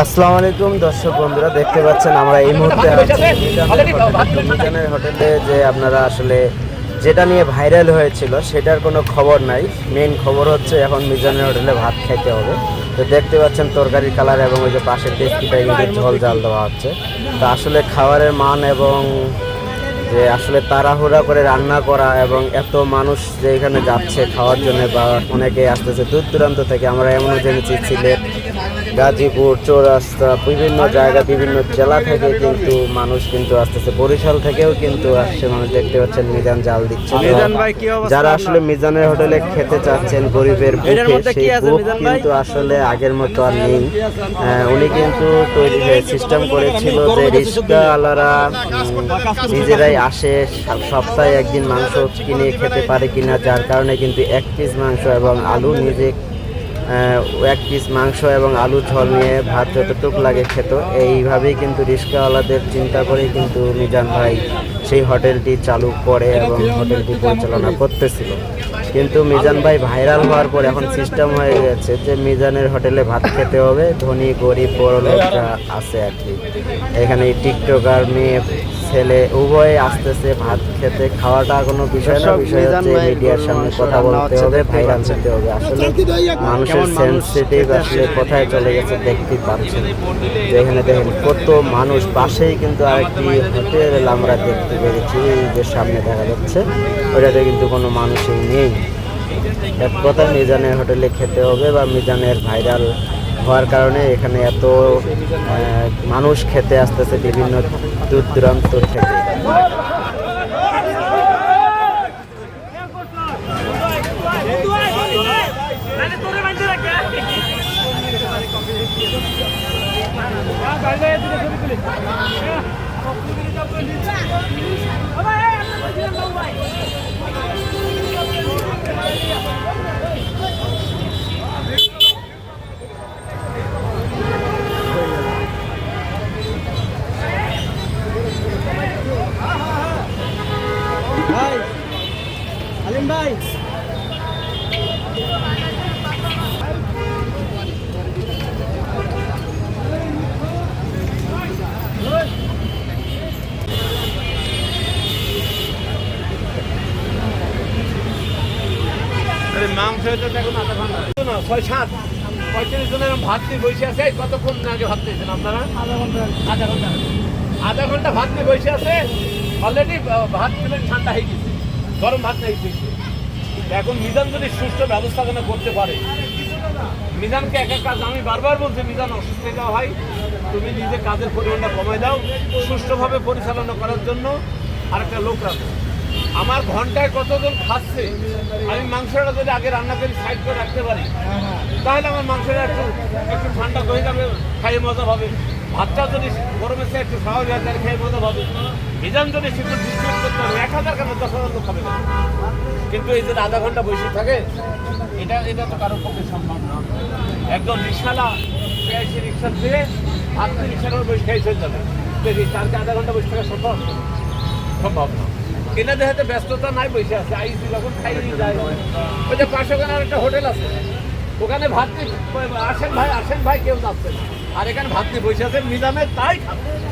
আসসালামু আলাইকুম, দর্শক বন্ধুরা, দেখতে পাচ্ছেন আমরা এই মুহূর্তে মিজানের হোটেলে। যে আপনারা আসলে যেটা নিয়ে ভাইরাল হয়েছিল, সেটার কোনো খবর নাই মেইন খবর হচ্ছে এখন মিজানের হোটেলে ভাত খাইতে হবে তো দেখতে পাচ্ছেন তরকারির কালার এবং ওই যে পাশের টেস্টিটাই কিন্তু ঝোল জাল দেওয়া হচ্ছে তো আসলে খাবারের মান এবং যে আসলে তাড়াহুড়া করে রান্না করা এবং এত মানুষ যে এখানে যাচ্ছে খাওয়ার জন্য বা অনেকে আসতেছে, দূর দূরান্ত থেকে, আমরা এমনও জেনেছি, সিলেট গাজীপুর চৌরাস্তা বিভিন্ন জায়গা বিভিন্ন জেলা থেকে কিন্তু মানুষ কিন্তু আসতেছে। বরিশাল থেকেও কিন্তু আসছে মানুষ দেখতে পাচ্ছেন মিজান জাল দিচ্ছে। যারা আসলে মিজানের হোটেলে খেতে চাচ্ছেন গরিবের বুকে সেই বুক কিন্তু আসলে আগের মতো আর নেই। উনি কিন্তু তৈরি সিস্টেম করেছিল যে রিক্সা আলারা নিজেরাই আসে সপ্তাহে একদিন মাংস কিনে খেতে পারে কিনা যার কারণে কিন্তু এক পিস মাংস এবং আলু নিজে এক পিস মাংস এবং আলু ঝোল নিয়ে ভাত যতটুকু লাগে খেত। এইভাবেই কিন্তু রিক্সাওয়ালাদের চিন্তা করেই কিন্তু মিজান ভাই সেই হোটেলটি চালু করে এবং হোটেলটি পরিচালনা করতেছিল। কিন্তু মিজান ভাই ভাইরাল হওয়ার পর এখন সিস্টেম হয়ে গেছে যে মিজানের হোটেলে ভাত খেতে হবে, ধনী, গরিব বড় লোকরা আছে আর কি। এখানে টিকটকার মেয়ে ছেলে উভয়ে আসতেছে ভাত খেতে। খাওয়াটা কোনো বিষয় না বিষয় হচ্ছে মিডিয়ার সামনে কথা বলতে হবে ভাইরাল। হতে হবে। আসলে মানুষের সেন্সিটিভ আসলে কোথায় চলে গেছে দেখতেই পাচ্ছেন যে এখানে দেখেন কত মানুষ পাশেই কিন্তু আরেকটি হোটেল আমরা দেখতে পেরেছি যে সামনে দেখা যাচ্ছে। ওটাতে কিন্তু কোনো মানুষই নেই। এক কথা মিজানের হোটেলে খেতে হবে বা মিজানের ভাইরাল হওয়ার কারণে এখানে এত মানুষ খেতে আসতেছে বিভিন্ন দূর দূরান্ত থেকে। ভাই আলিম ভাই মাংস না ছয় সাত। পঁয়ত্রিশ জনের ভাত নিয়ে বসে আছে কতক্ষণ আগে ভাত আপনারা? আধা ঘণ্টা আধা ঘণ্টা। আধা ঘণ্টা ভাত নিয়ে বসে আছে। অলরেডি ভাত ঠান্ডা হয়ে গেছে। গরম ভাত নেই এখন মিজান যদি সুষ্ঠু ব্যবস্থাপনা করতে পারে, মিজানকে এক এক কাজ আমি বারবার বলছি, মিজান অসুস্থ হয়ে যাওয়া হয় তুমি নিজে কাজের পরিমাণটা কমাই দাও, সুষ্ঠুভাবে পরিচালনা করার জন্য আরেকটা লোক রাখো। আমার ঘন্টায় কতজন খাচ্ছে, আমি মাংসটা যদি আগে রান্না করে সাইড করে রাখতে পারি, তাহলে আমার মাংসটা একটু একটু ঠান্ডা হয়ে যাবে, খাইয়ে মজা পাবে। ভাতটা যদি গরমে সে একটু স্বাভাবিক হয়, তাহলে খেয়ে মজা পাবে মিজান যদি সেগুলো ডিস্ট্রিবিউট করতে পারে এক হাজার কেন? দশ হাজার খাবে না কিন্তু এই যে আধা ঘণ্টা বসে থাকে, এটা এটা তো কারোর পক্ষে সম্ভব না। একদম রিক্সালা পেয়েছে রিক্সা দিয়ে ভাত রিক্সার উপর বসে খেয়ে যাবে দেখি তারকে আধা ঘণ্টা বসে থাকা সম্ভব? সম্ভব না। এনাদের হাতে ব্যস্ততা নাই, বসে আছে। আইসি যখন খাই যায়। ওই যে পাশে একটা হোটেল আছে। ওখানে ভাত আসেন ভাই আসেন ভাই, কেউ যাচ্ছে আর এখানে ভাত বসে আছে মিলামে তাই খাবে।